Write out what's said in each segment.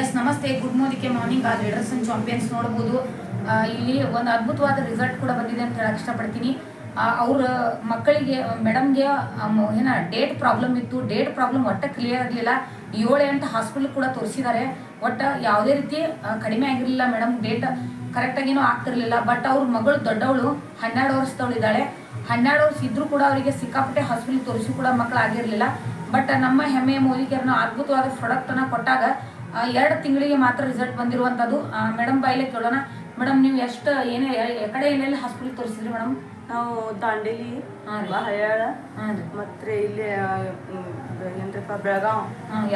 S ನಮಸ್ತೆ. Good ಮೋದಿಕೆ morning ಆ ಲೀಡರ್ಸ್ ಅಂಡ್ ಚಾಂಪಿಯನ್ಸ್ ನೋಡ್ಬೋದು. ಇಲ್ಲಿ ಒಂದು ಅದ್ಭುತವಾದ ರಿಸಲ್ಟ್ ಕೂಡ ಬಂದಿದೆ ಅಂತ ಹೇಳಕ್ ಇಷ್ಟಪಡ್ತೀನಿ. ಅವ್ರ ಮಕ್ಕಳಿಗೆ ಮೇಡಮ್ಗೆ ಏನ ಡೇಟ್ ಪ್ರಾಬ್ಲಮ್ ಇತ್ತು. ಡೇಟ್ ಪ್ರಾಬ್ಲಮ್ ಒಟ್ಟ ಕ್ಲಿಯರ್ ಆಗಲಿಲ್ಲ. ಏಳು ಎಂಟು ಹಾಸ್ಪಿಟಲ್ ಕೂಡ ತೋರಿಸಿದ್ದಾರೆ. ಒಟ್ಟ ಯಾವುದೇ ರೀತಿ ಕಡಿಮೆ ಆಗಿರಲಿಲ್ಲ ಮೇಡಮ್ ಡೇಟ್ ಕರೆಕ್ಟಾಗೇನೂ ಆಗ್ತಿರಲಿಲ್ಲ. ಬಟ್ ಅವ್ರ ಮಗಳು ದೊಡ್ಡವಳು, ಹನ್ನೆರಡು ವರ್ಷದವಳು ಇದ್ದಾಳೆ. ಹನ್ನೆರಡು ವರ್ಷ ಇದ್ರೂ ಕೂಡ ಅವರಿಗೆ ಸಿಕ್ಕಾಪಟ್ಟೆ ಹಾಸ್ಪಿಟಲ್ ತೋರಿಸಿ ಕೂಡ ಮಕ್ಕಳು ಆಗಿರಲಿಲ್ಲ ಬಟ್ ನಮ್ಮ ಹೆಮ್ಮೆಯ ಮೋದಿಕೆಯರನ್ನ ಅದ್ಭುತವಾದ ಪ್ರಾಡಕ್ಟನ್ನು ಕೊಟ್ಟಾಗ ಎರಡು ತಿಂಗಳಿಗೆ ಮಾತ್ರ ರಿಸಲ್ಟ್ ಬಂದಿರುವಂಥದ್ದು ಮೇಡಮ್ ಬಾಯಿಲೆ ಕೇಳೋಣ. ಮೇಡಮ್ ನೀವು ಎಷ್ಟು ಏನೇ ಕಡೆ ಎಲ್ಲೆಲ್ಲಿ ಹಾಸ್ಪಿಟಲ್ ತೋರಿಸಿದ್ರಿ ಮೇಡಮ್? ನಾವು ದಾಂಡೇಲಿ ಹಯಾಳ ಹಳ್ಯಾಳ ಮತ್ತೆ ಇಲ್ಲಿ ಏನಪ್ಪ ಬೆಳಗಾವ್.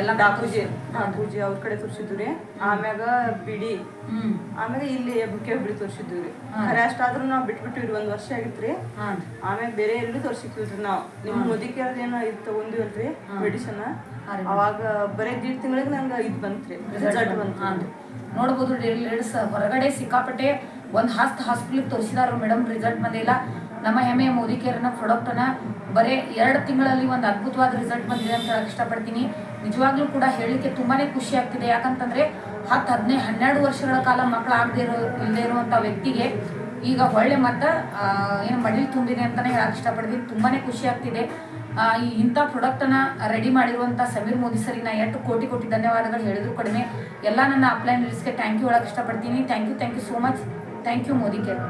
ಎಲ್ಲ ಡಾಕೂಜಿ ಡಾಕೂಜಿ ಅವ್ರ ಕಡೆ ತೋರಿಸಿದ್ವಿ ರೀ. ಆಮ್ಯಾಗ ಬಿಡಿ. ಆಮ್ಯಾಗ ಇಲ್ಲಿ ಬುಕ್ಕೆ ಬಿಡಿ ತೋರಿಸಿದ್ವಿ ರೀ. ಖರೆ ಅಷ್ಟಾದ್ರೂ ನಾವು ಬಿಟ್ಬಿಟ್ಟಿವ್ರಿ ಒಂದ್ ವರ್ಷ ಆಗಿತ್ರಿ. ಆಮೇಲೆ ಆಮ್ಯಾಗ ಬೇರೆ ಎಲ್ಲೂ ತೋರಿಸಿದ್ವಿ ನಾವು. ನಿಮ್ ಮುದಿಕೆ ಏನೋ ಇದು ತಗೊಂಡಿವಲ್ರಿ ಮೆಡಿಸನ್. ಅವಾಗ ಬರೀ ದೀಡ್ ತಿಂಗಳಿಗೆ ನಂಗೆ ಇದು ಬಂತ್ರಿ ರಿಸಲ್ಟ್ ಬಂತು. ನೋಡ್ಬೋದು ಲೇಡೀಸ್ ಹೊರಗಡೆ ಸಿಕ್ಕಾಪಟ್ಟೆ ಒಂದು ಹತ್ತು ಹಾಸ್ಪಿಟ್ಲಿಗೆ ತೋರಿಸಿದಾರ ಮೇಡಮ್ ರಿಸಲ್ಟ್ ಬಂದಿಲ್ಲ. ನಮ್ಮ ಹೆಮ್ಮೆಯ ಮೋದಿ ಕೇರ್ನ ಪ್ರಾಡಕ್ಟನ್ನು ಬರೀ ಎರಡು ತಿಂಗಳಲ್ಲಿ ಒಂದು ಅದ್ಭುತವಾದ ರಿಸಲ್ಟ್ ಬಂದಿದೆ ಅಂತ ಹೇಳಕ್ ಇಷ್ಟಪಡ್ತೀನಿ. ನಿಜವಾಗ್ಲೂ ಕೂಡ ಹೇಳಲಿಕ್ಕೆ ತುಂಬಾನೇ ಖುಷಿ ಆಗ್ತಿದೆ. ಯಾಕಂತಂದ್ರೆ ಹತ್ತು ಹದಿನೈದು ಹನ್ನೆರಡು ವರ್ಷಗಳ ಕಾಲ ಮಕ್ಕಳು ಆಗದೆ ಇರೋ ಇಲ್ಲದೆ ಇರುವಂಥ ವ್ಯಕ್ತಿಗೆ ಈಗ ಒಳ್ಳೆ ಮತ್ತ ಏನು ಮಡಿಲ್ ತುಂಬಿದೆ ಅಂತಲೇ ಹೇಳಕ್ ಇಷ್ಟಪಡ್ತೀನಿ. ತುಂಬಾನೇ ಖುಷಿ ಆಗ್ತಿದೆ. ಈ ಇಂಥ ಪ್ರಾಡಕ್ಟನ್ನು ರೆಡಿ ಮಾಡಿರುವಂಥ ಸಮೀರ್ ಮೋದಿ ಸರಿಗೆ ನಾ ಎಷ್ಟು ಕೋಟಿ ಕೋಟಿ ಧನ್ಯವಾದಗಳು ಹೇಳಿದ್ರು ಕಡಿಮೆ. ಎಲ್ಲ ನನ್ನ ಅಪ್ಲೈನ್ ರಿಲ್ಸ್ಗೆ ಥ್ಯಾಂಕ್ ಯು ಹೇಳಕ್ ಇಷ್ಟಪಡ್ತೀನಿ. Thank you thank you so much thank you Modi care